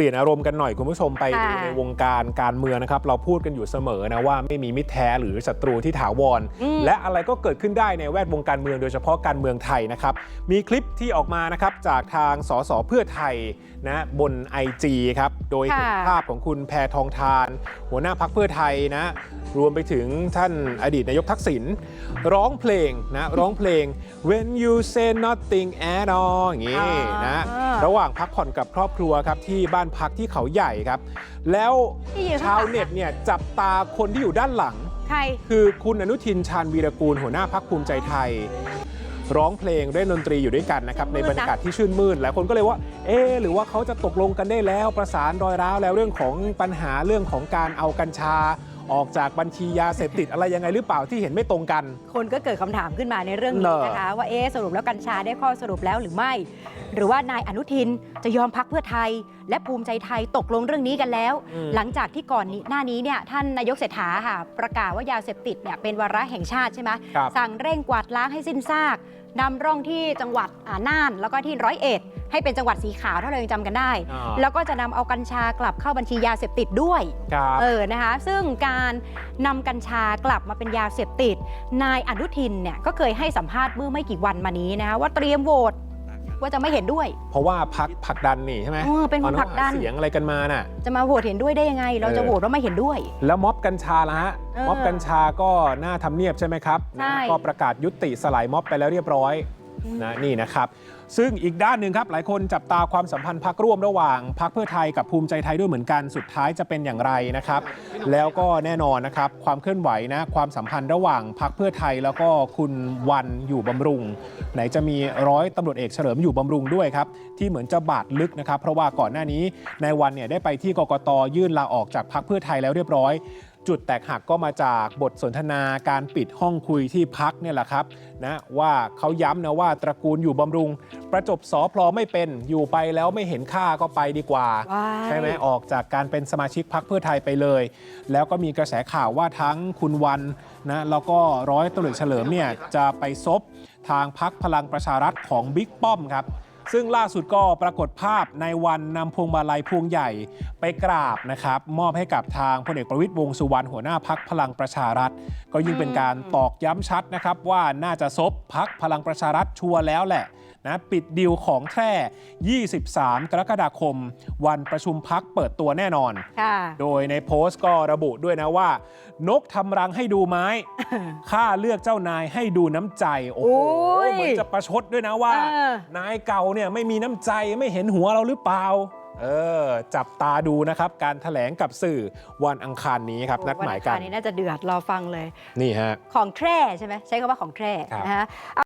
ปลี่ยนอารมณ์กันหน่อยคุณผู้ชมไปค่ะดูในวงการการเมืองนะครับเราพูดกันอยู่เสมอนะว่าไม่มีมิตรแท้หรือศัตรูที่ถาวรอืมและอะไรก็เกิดขึ้นได้ในแวดวงการเมืองโดยเฉพาะการเมืองไทยนะครับมีคลิปที่ออกมานะครับจากทางสสเพื่อไทยนะบน IG ครับโดยเห็นค่ะภาพของคุณแพทองทาน หัวหน้าพักเพื่อไทยนะรวมไปถึงท่านอดีตนายกทักษิณร้องเพลงนะร้องเพลง when you say nothing at all อย่างงี้นะอ่าระหว่างพักผ่อนกับครอบครัวครับที่บ้านพักที่เขาใหญ่ครับ แล้วที่อยู่ข้างหลังชาวเน็ตเนี่ยจับตาคนที่อยู่ด้านหลัง ใคร คือคุณอนุทินชาญวีรกูลหัวหน้าพักภูมิใจไทย ร้องเพลงเล่นดนตรีอยู่ด้วยกันนะครับชื่ในนมืดนะบรรยากาศที่ชื่นมื่นแล้วคนก็เลยว่า เอ๊ะหรือว่าเขาจะตกลงกันได้แล้ว ประสานรอยร้าวแล้วเรื่องของปัญหาเรื่องของการเอากัญชา ออกจากบัญชียาเสพติดอะไรยังไงหรือเปล่าที่เห็นไม่ตรงกัน คนก็เกิดคำถามขึ้นมาในเรื่องเนนี้อะนะคะ ว่าเอ๊ะสรุปแล้วกัญชาได้ข้อสรุปแล้วหรือไม่ หรือว่านายอนุทินจะยอมพักเพื่อไทย และภูมิใจไทยตกลงเรื่องนี้กันแล้ว อืม หลังจากที่ก่อนนี้หน้านี้เนี่ยท่านนายกเศรษฐาค่ะประกาศว่ายาเสพติดเนี่ยเป็นวาระแห่งชาติใช่ไหม ครับ สั่งเร่งกวาดล้างให้สิ้นซาก นำร่องที่จังหวัดอ่าน่าน แล้วก็ที่ร้อยเอ็ดให้เป็นจังหวัดสีขาวถ้าเรายังจำกันได้ อ่า แล้วก็จะนำเอากัญชากลับเข้าบัญชียาเสพติดด้วย ครับ เออ นะคะ ซึ่งการนำกัญชากลับมาเป็นยาเสพติด นายอนุทินเนี่ยก็เคยให้สัมภาษณ์เมื่อไม่กี่วันมานี้นะคะว่าเตรียมโหวต ว่าจะไม่เห็นด้วย เพราะว่าพักผลักดันนี่ใช่ไหมเออเป็นคนผลักดันหาเสียงอะไรกันมาน่ะ จะมาโหวตเห็นด้วยได้ยังไง เราจะเออโหวตว่าไม่เห็นด้วย แล้วม็อบกัญชาละฮะเออม็อบกัญชาก็หน้าทำเนียบใช่ไหมครับใช่นะก็ประกาศยุติสลายม็อบไปแล้วเรียบร้อย นะนี่นะครับ ซึ่งอีกด้านหนึ่งครับ หลายคนจับตาความสัมพันธ์พักร่วมระหว่างพักเพื่อไทยกับภูมิใจไทยด้วยเหมือนกันสุดท้ายจะเป็นอย่างไรนะครับ แล้วก็แน่นอนนะครับ ความเคลื่อนไหวนะความสัมพันธ์ระหว่างพักเพื่อไทยแล้วก็คุณวันอยู่บำรุง ไหนจะมีร้อยตำรวจเอกเฉลิมอยู่บำรุงด้วยครับที่เหมือนจะบาดลึกนะครับ เพราะว่าก่อนหน้านี้นายวันเนี่ยได้ไปที่กกตยื่นลาออกจากพักเพื่อไทยแล้วเรียบร้อย จุดแตกหักก็มาจากบทสนทนาการปิดห้องคุยที่พักเนี่ยแหละครับนะว่าเขาย้ำนะว่าตระกูลอยู่บำรุง ประจบสอพลอไม่เป็นอยู่ไปแล้วไม่เห็นค่าก็ไปดีกว่าว้ายใช่ไหมออกจากการเป็นสมาชิกพักเพื่อไทยไปเลย แล้วก็มีกระแสข่าวว่าทั้งคุณวันนะแล้วก็ร้อยตำรวจเฉลิมเนี่ยจะไปซบทางพักพลังประชารัฐของบิ๊กป้อมครับ ซึ่งล่าสุดก็ปรากฏภาพในวันนำพวงมาลัยพวงใหญ่ไปกราบนะครับ มอบให้กับทางพลเอกประวิตยวงษ์สุวรรณหัวหน้าพักพลังประชารัฐ ก็ยิ่งเป็นการตอกย้ำชัดนะครับ ว่าน่าจะซบพักพลังประชารัฐชัวร์แล้วแหละนะปิดดีลของแท้ 23 กรกฎาคม วันประชุมพักเปิดตัวแน่นอนค่ะโดยในโพสต์ก็ระบุด้วยนะว่า นกทำรังให้ดูไม้ข้าเลือกเจ้านายให้ดูน้ำใจ โอ้โหโอ้ยเหมือนจะประชดด้วยนะว่าเออนายเก่าเนี่ยไม่มีน้ำใจไม่เห็นหัวเราหรือเปล่า เออ จับตาดูนะครับ การถแถลงกับสื่อวันอังคารนี้ครับ นัดหมายกัน วันอังครนี้น่าจะเดือดรอฟังเลย นี่ฮะ ของแท้ใช่ไหมใช้คำว่าของแท้ครับ นะคะ